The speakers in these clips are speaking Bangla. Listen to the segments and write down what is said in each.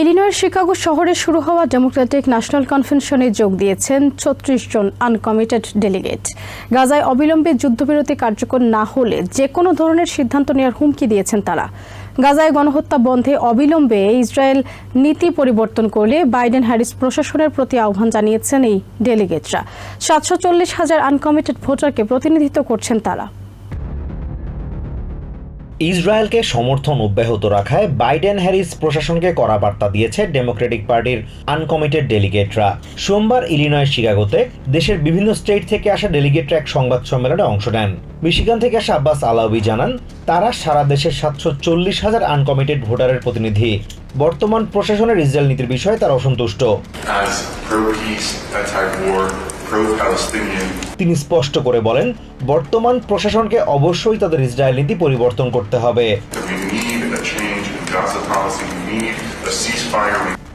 ইলিনয়ের শিকাগো শহরে শুরু হওয়া ডেমোক্রেটিক ন্যাশনাল কনভেনশনে যোগ দিয়েছেন ছত্রিশ জন আনকমিটেড ডেলিগেট। গাজায় অবিলম্বে যুদ্ধবিরতি কার্যকর না হলে যে কোনো ধরনের সিদ্ধান্ত নেওয়ার হুমকি দিয়েছেন তারা। গাজায় গণহত্যা বন্ধে অবিলম্বে ইসরায়েল নীতি পরিবর্তন করলে বাইডেন হ্যারিস প্রশাসনের প্রতি আহ্বান জানিয়েছেন এই ডেলিগেটরা। সাতশো চল্লিশ হাজার আনকমিটেড ভোটারকে প্রতিনিধিত্ব করছেন তারা। ইসরায়েলকে সমর্থন অব্যাহত রাখায় বাইডেন হ্যারিস প্রশাসনকে কড়া বার্তা দিয়েছে ডেমোক্রেটিক পার্টির আনকমিটেড ডেলিগেটরা। সোমবার ইলিনয় শিকাগোতে দেশের বিভিন্ন স্টেট থেকে আসা ডেলিগেটরা এক সংবাদ সম্মেলনে অংশ নেন। মিশিগান থেকে আসা আব্বাস আলাউবি জানান, তারা সারা দেশের সাতশো চল্লিশ হাজার আনকমিটেড ভোটারের প্রতিনিধি। বর্তমান প্রশাসনের ইসরায়েল নীতির বিষয়ে তারা অসন্তুষ্ট। তিনি স্পষ্ট করে বলেন বর্তমান প্রশাসনকে অবশ্যই তাদের ইসরায়েল নীতি পরিবর্তন করতে হবে।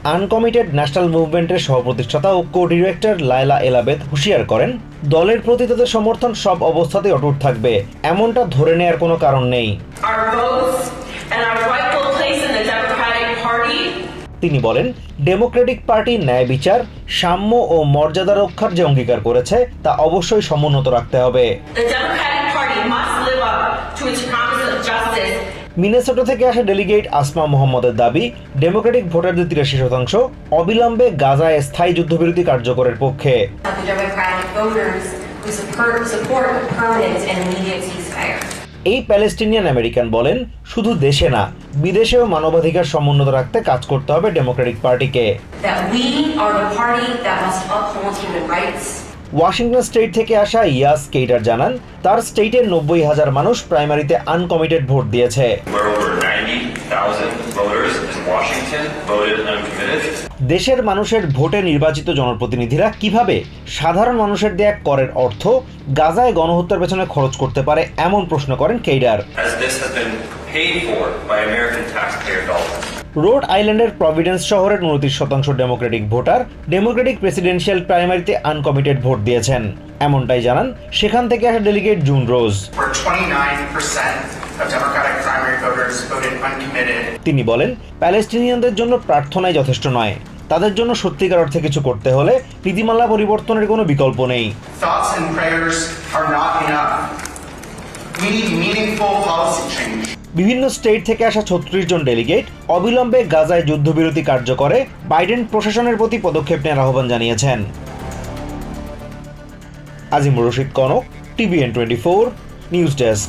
আনকমিটেড ন্যাশনাল মুভমেন্টের সহপ্রতিষ্ঠাতা ও কো ডিরেক্টর লায়লা এলাবেদ হুঁশিয়ার করেন দলের প্রতি তাদের সমর্থন সব অবস্থাতেই অটুট থাকবে। এমনটা ধরে নেয়ার কোনো কারণ নেই। তিনি বলেন ডেমোক্রেটিক পার্টি ন্যায় বিচার সাম্য ও মর্যাদা রক্ষার যে অঙ্গীকার করেছে তা অবশ্যই সমুন্নত রাখতে হবে। মিনেসোটা থেকে আসা ডেলিগেট আসমা মোহাম্মদের দাবি ডেমোক্রেটিক ভোটারদের তিরাশি শতাংশ অবিলম্বে গাজায় স্থায়ী যুদ্ধবিরতি কার্যকরের পক্ষে। Who support, support permanent and immediate ceasefire. এই প্যালেস্টিনিয়ান আমেরিকান বলেন শুধু দেশে না বিদেশেও মানবাধিকার সমুন্নত রাখতে কাজ করতে হবে ডেমোক্রেটিক পার্টিকে. ওয়াশিংটন স্টেট থেকে আসা ইয়াস কেইটার জানান তার স্টেটের নব্বই হাজার মানুষ প্রাইমারিতে আনকমিটেড ভোট দিয়েছে দেশের মানুষের ভোটে নির্বাচিত জনপ্রতিনিধিরা কীভাবে সাধারণ মানুষের দেয়া করের অর্থ গাজায় গণহত্যার পেছনে খরচ করতে পারে এমন প্রশ্ন করেন কেইডার. রোড আইল্যান্ডের প্রভিডেন্স শহরের উনত্রিশ শতাংশ ডেমোক্রেটিক ভোটার ডেমোক্রেটিক প্রেসিডেন্সিয়াল প্রাইমারিতে আনকমিটেড ভোট দিয়েছেন। এমনটাই জানান সেখান থেকে আসা delegate June rose. Where 29% of Democratic primary voters voted uncommitted. তিনি বলেন প্যালেস্টিনিয়ানদের জন্য প্রার্থনাই যথেষ্ট নয়। তাদের জন্য সত্যিকার অর্থে কিছু করতে হলে নীতিমালা পরিবর্তনের কোনো বিকল্প নেই. বিভিন্ন স্টেট থেকে আসা ছত্রিশ জন ডেলিগেট অবিলম্বে গাজায় যুদ্ধবিরতি কার্যকরে বাইডেন প্রশাসনের প্রতি পদক্ষেপ নেওয়ার আহ্বান জানিয়েছেন। Azimur Rashid Kanak TVN twenty four news desk.